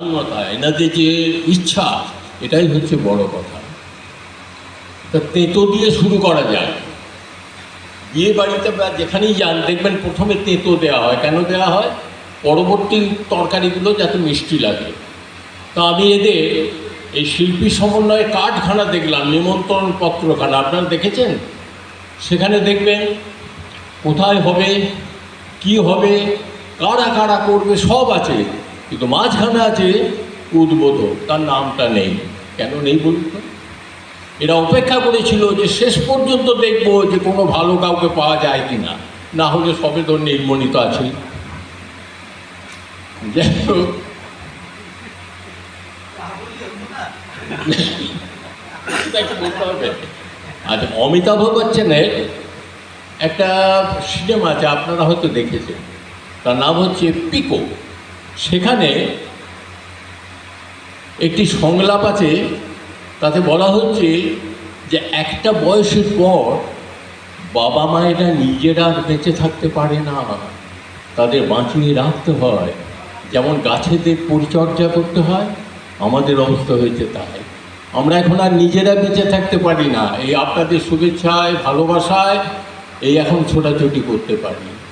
পূর্ণতা এনাদের যে ইচ্ছা, এটাই হচ্ছে বড় কথা। তা তেঁতো দিয়ে শুরু করা যায় বিয়ে বাড়িতে বা যেখানেই যান, দেখবেন প্রথমে তেঁতো দেওয়া হয়। কেন দেওয়া হয়? পরবর্তী তরকারিগুলো যাতে মিষ্টি লাগে। তা আমি এদের এই শিল্পী সমন্বয়ে কাঠখানা দেখলাম নিমন্ত্রণ পত্রখানা আপনারা দেখেছেন? সেখানে দেখবেন কোথায় হবে, কি হবে, কারা কারা করবে, সব আছে। কিন্তু মাঝখানে আছে উদ্বোধক, তার নামটা নেই। কেন নেই বলুন এরা অপেক্ষা করেছিল যে শেষ পর্যন্ত দেখব যে কোনো ভালো কাউকে পাওয়া যায় কি না না হলে সবে তো নির্মণিত আছে। যাই হোক। আচ্ছা অমিতাভ বচ্চনের একটা সিনেমা আছে, আপনারা হয়তো দেখেছেন। তার নাম হচ্ছে পিকো। সেখানে একটি সংলাপ আছে, তাতে বলা হচ্ছে যে একটা বয়সের পর বাবা মায়েরা নিজেরা আর বেঁচে থাকতে পারে না। তাদের বাঁচিয়ে রাখতে হয়। যেমন গাছেদের পরিচর্যা করতে হয়, আমাদের অবস্থা হয়েছে তাই। আমরা এখন আর নিজেরা বেঁচে থাকতে পারি না। এই আপনাদের শুভেচ্ছায়, ভালোবাসায় এই এখন ছোটাছুটি করতে পারি।